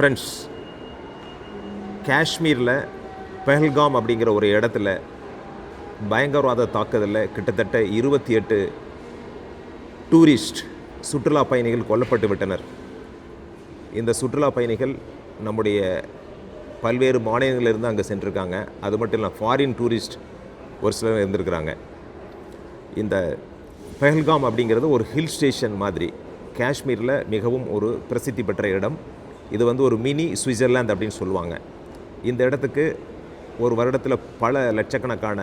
Friends காஷ்மீரில் பெஹல்காம் அப்படிங்கிற ஒரு இடத்துல பயங்கரவாத தாக்குதலில் கிட்டத்தட்ட இருபத்தி எட்டு டூரிஸ்ட் சுற்றுலா பயணிகள் கொல்லப்பட்டு விட்டனர். இந்த சுற்றுலா பயணிகள் நம்முடைய பல்வேறு மாநிலங்களிலிருந்து அங்கே சென்றிருக்காங்க. அது மட்டும் இல்லை ஃபாரின் டூரிஸ்ட் ஒரு சிலர் இருந்திருக்கிறாங்க. இந்த பெஹல்காம் அப்படிங்கிறது ஒரு ஹில் ஸ்டேஷன் மாதிரி காஷ்மீரில் மிகவும் ஒரு பிரசித்தி பெற்ற இடம். இது வந்து ஒரு மினி சுவிட்சர்லாந்து அப்படின்னு சொல்லுவாங்க. இந்த இடத்துக்கு ஒரு வருடத்தில் பல லட்சக்கணக்கான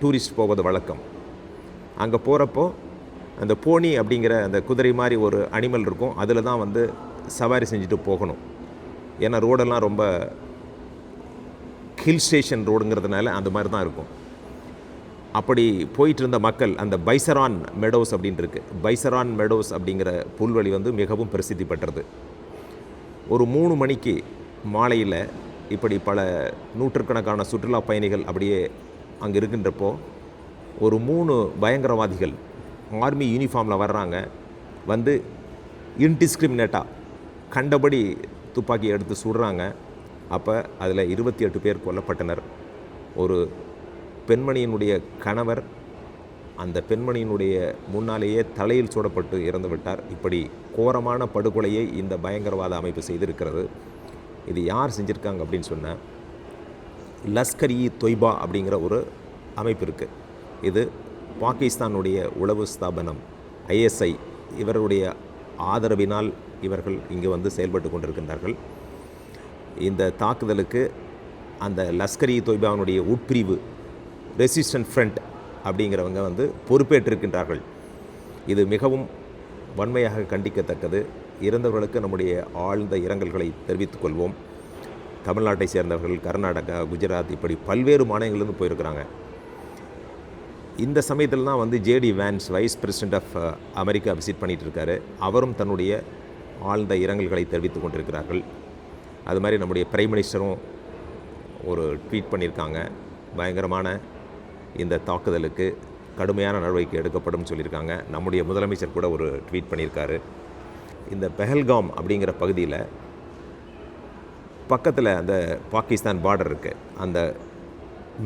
டூரிஸ்ட் போவது வழக்கம். அங்கே போகிறப்போ அந்த போனி அப்படிங்கிற அந்த குதிரை மாதிரி ஒரு அனிமல் இருக்கும். அதில் தான் வந்து சவாரி செஞ்சுட்டு போகணும். ஏன்னா ரோடெல்லாம் ரொம்ப ஹில் ஸ்டேஷன் ரோடுங்கிறதுனால அந்த மாதிரி தான் இருக்கும். அப்படி போயிட்டு இருந்த மக்கள் அந்த பைசரான் மெடோஸ் அப்படின்ட்டு இருக்குது பைசரான் மெடோஸ் அப்படிங்கிற புல்வெளி வந்து மிகவும் பிரசித்தி பெற்றது. ஒரு மூணு மணிக்கு மாலையில் இப்படி பல நூற்றுக்கணக்கான சுற்றுலா பயணிகள் அப்படியே அங்கே இருக்கின்றப்போ ஒரு மூணு பயங்கரவாதிகள் ஆர்மி யூனிஃபார்மில் வர்றாங்க. வந்து இன்டிஸ்கிரிமினேட்டாக கண்டபடி துப்பாக்கி எடுத்து சுடுறாங்க. அப்போ அதில் இருபத்தி எட்டு பேர் கொல்லப்பட்டனர். ஒரு பெண்மணியினுடைய கணவர் அந்த பெண்மணியினுடைய முன்னாலேயே தலையில் சுடப்பட்டு இறந்து விட்டார். இப்படி கோரமான படுகொலையை இந்த பயங்கரவாத அமைப்பு செய்திருக்கிறது. இது யார் செஞ்சுருக்காங்க அப்படின்னு சொன்னால் லஸ்கர் இ தொய்பா அப்படிங்கிற ஒரு அமைப்பு இருக்குது இது பாகிஸ்தானுடைய உளவு ஸ்தாபனம் ஐஎஸ்ஐ இவருடைய ஆதரவினால் இவர்கள் இங்கே வந்து செயல்பட்டு கொண்டிருக்கின்றார்கள். இந்த தாக்குதலுக்கு அந்த லஸ்கர் இ தொய்பாவினுடைய உட்பிரிவு ரெசிஸ்டன்ட் ஃப்ரண்ட் அப்படிங்கிறவங்க வந்து பொறுப்பேற்றிருக்கின்றார்கள். இது மிகவும் வன்மையாக கண்டிக்கத்தக்கது. இறந்தவர்களுக்கு நம்முடைய ஆழ்ந்த இரங்கல்களை தெரிவித்துக் கொள்வோம். தமிழ்நாட்டை சேர்ந்தவர்கள் கர்நாடகா குஜராத் இப்படி பல்வேறு மாநிலங்களிலிருந்து போயிருக்கிறாங்க. இந்த சமயத்தில் தான் வந்து JD Vance vice president of America visit பண்ணிட்டு இருக்காரு அவரும் தன்னுடைய ஆழ்ந்த இரங்கல்களை தெரிவித்துக் கொண்டிருக்கிறார்கள். அது மாதிரி நம்முடைய பிரைம் மினிஸ்டரும் ஒரு ட்வீட் பண்ணியிருக்காங்க. பயங்கரமான இந்த தாக்குதலுக்கு கடுமையான நடவடிக்கை எடுக்கப்படும் சொல்லியிருக்காங்க. நம்முடைய முதலமைச்சர் கூட ஒரு ட்வீட் பண்ணியிருக்காரு. இந்த பெஹல்காம் அப்படிங்கிற பகுதியில் பக்கத்தில் அந்த பாகிஸ்தான் பார்டர் இருக்குது அந்த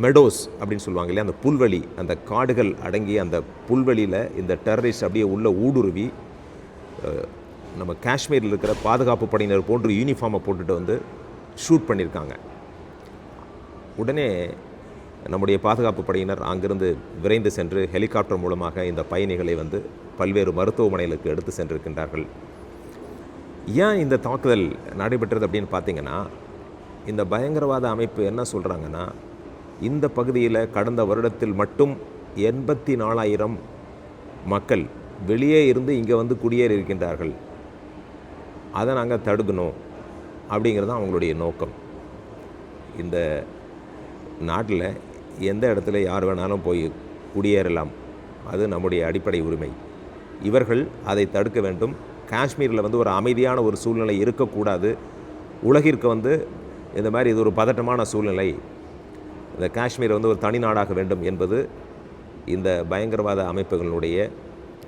மெடோஸ் அப்படின்னு சொல்லுவாங்க இல்லையா? அந்த புல்வெளி அந்த காடுகள் அடங்கிய அந்த புல்வெளியில் இந்த டெரரிஸ்ட் அப்படியே உள்ள ஊடுருவி நம்ம காஷ்மீரில் இருக்கிற பாதுகாப்பு படையினர் போன்று யூனிஃபார்மை போட்டுட்டு வந்து ஷூட் பண்ணியிருக்காங்க. உடனே நம்முடைய பாதுகாப்பு படையினர் அங்கிருந்து விரைந்து சென்று ஹெலிகாப்டர் மூலமாக இந்த பயணிகளை வந்து பல்வேறு மருத்துவமனைகளுக்கு எடுத்து சென்றிருக்கின்றார்கள். ஏன் இந்த தாக்குதல் நடைபெற்றது அப்படின்னு பார்த்தீங்கன்னா இந்த பயங்கரவாத அமைப்பு என்ன சொல்கிறாங்கன்னா இந்த பகுதியில் கடந்த வருடத்தில் மட்டும் எண்பத்தி நாலாயிரம் மக்கள் வெளியே இருந்து இங்கே வந்து குடியேறி இருக்கின்றார்கள். அதை நாங்கள் தடுக்கணும் அப்படிங்கிறது தான் அவங்களுடைய நோக்கம். இந்த நாட்டில் எந்த இடத்துல யார் வேணாலும் போய் குடியேறலாம். அது நம்முடைய அடிப்படை உரிமை. இவர்கள் அதை தடுக்க வேண்டும். காஷ்மீரில் வந்து ஒரு அமைதியான ஒரு சூழ்நிலை இருக்கக்கூடாது. உலகிற்கு வந்து இந்த மாதிரி இது ஒரு பதட்டமான சூழ்நிலை. இந்த காஷ்மீர் வந்து ஒரு தனி நாடாக வேண்டும் என்பது இந்த பயங்கரவாத அமைப்புகளுடைய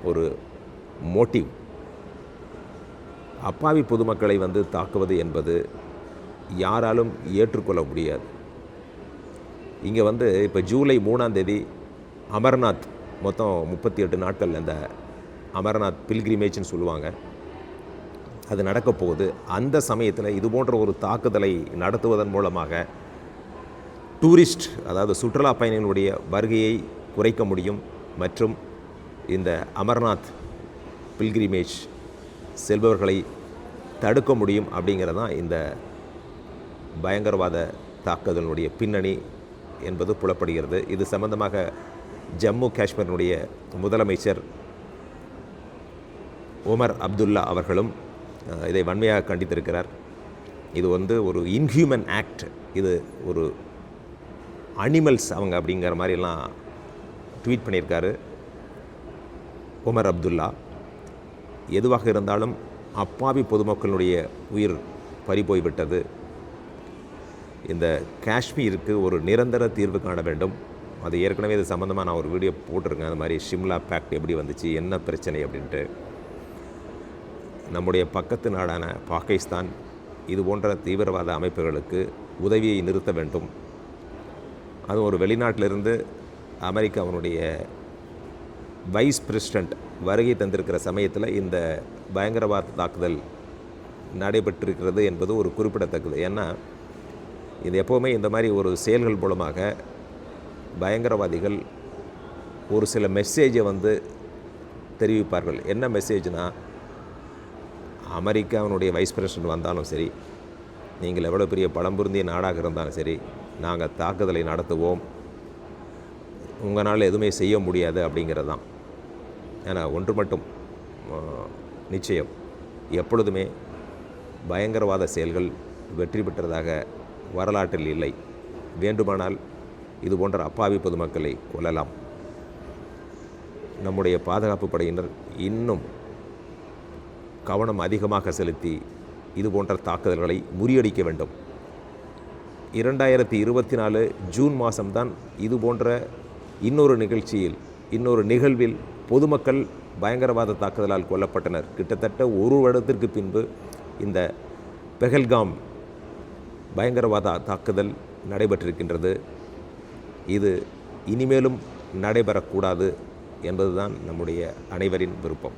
ஒரு மோட்டிவ். அப்பாவி பொதுமக்களை வந்து தாக்குவது என்பது யாராலும் ஏற்றுக்கொள்ள முடியாது. இங்கே வந்து இப்போ ஜூலை மூணாந்தேதி அமர்நாத் மொத்தம் முப்பத்தி எட்டு நாட்கள் அந்த அமர்நாத் பில்கிரிமேஜ்னு சொல்லுவாங்க. அது நடக்க போகுது. அந்த சமயத்தில் இது போன்ற ஒரு தாக்குதலை நடத்துவதன் மூலமாக டூரிஸ்ட் அதாவது சுற்றுலா பயணிகளுடைய வருகையை குறைக்க முடியும் மற்றும் இந்த அமர்நாத் பில்கிரிமேஜ் செல்பவர்களை தடுக்க முடியும் அப்படிங்கிறது தான் இந்த பயங்கரவாத தாக்குதலினுடைய பின்னணி. என்பது புலப்படுகிறது. இது சம்பந்தமாக ஜம்மு காஷ்மீரினுடைய முதலமைச்சர் உமர் அப்துல்லா அவர்களும் இதை வன்மையாக கண்டித்திருக்கிறார். இது வந்து ஒரு இன்ஹியூமன் ஆக்ட் இது ஒரு அனிமல்ஸ் அவங்க அப்படிங்கிற மாதிரிலாம் ட்வீட் பண்ணியிருக்காரு உமர் அப்துல்லா. எதுவாக இருந்தாலும் அப்பாவி பொதுமக்களுடைய உயிர் பறிபோய்விட்டது. இந்த காஷ்மீருக்கு ஒரு நிரந்தர தீர்வு காண வேண்டும். அது ஏற்கனவே இது சம்மந்தமாக நான் ஒரு வீடியோ போட்டிருக்கேன். அது மாதிரி ஷிம்லா பேக்ட் எப்படி வந்துச்சு என்ன பிரச்சனை அப்படின்ட்டு. நம்முடைய பக்கத்து நாடான பாகிஸ்தான் இது போன்ற தீவிரவாத அமைப்புகளுக்கு உதவியை நிறுத்த வேண்டும். அது ஒரு வெளிநாட்டிலிருந்து அமெரிக்காவினுடைய வைஸ் பிரசிடெண்ட் வருகை தந்திருக்கிற சமயத்தில் இந்த பயங்கரவாத தாக்குதல் நடைபெற்றிருக்கிறது என்பது ஒரு குறிப்பிடத்தக்கது. ஏன்னா இது எப்போவுமே இந்த மாதிரி ஒரு செயல்கள் மூலமாக பயங்கரவாதிகள் ஒரு சில மெசேஜை வந்து தெரிவிப்பார்கள். என்ன மெசேஜ்னால் அமெரிக்காவினுடைய வைஸ் பிரசிடென்ட் வந்தாலும் சரி நீங்கள் எவ்வளோ பெரிய பழம்புருந்திய நாடாக இருந்தாலும் சரி நாங்கள் தாக்குதலை நடத்துவோம். உங்களால் எதுவுமே செய்ய முடியாது அப்படிங்கிறது தான் ஏன்னா ஒன்று மட்டும் நிச்சயம் எப்பொழுதுமே பயங்கரவாத செயல்கள் வெற்றி பெற்றதாக வரலாற்றில் இல்லை. வேண்டுமானால் இது போன்ற அப்பாவி பொதுமக்களை கொல்லலாம். நம்முடைய பாதுகாப்பு படையினர் இன்னும் கவனம் அதிகமாக செலுத்தி இது போன்ற தாக்குதல்களை முறியடிக்க வேண்டும். இரண்டாயிரத்தி இருபத்தி நாலு ஜூன் மாதம்தான் இது போன்ற இன்னொரு நிகழ்ச்சியில் இன்னொரு நிகழ்வில் பொதுமக்கள் பயங்கரவாத தாக்குதலால் கொல்லப்பட்டனர். கிட்டத்தட்ட ஒரு வருடத்திற்கு பின்பு இந்த பெஹல்காம் பயங்கரவாத தாக்குதல் நடைபெற்றிருக்கின்றது. இது இனிமேலும் நடைபெறக்கூடாது என்பதுதான் நம்முடைய அனைவரின் விருப்பம்.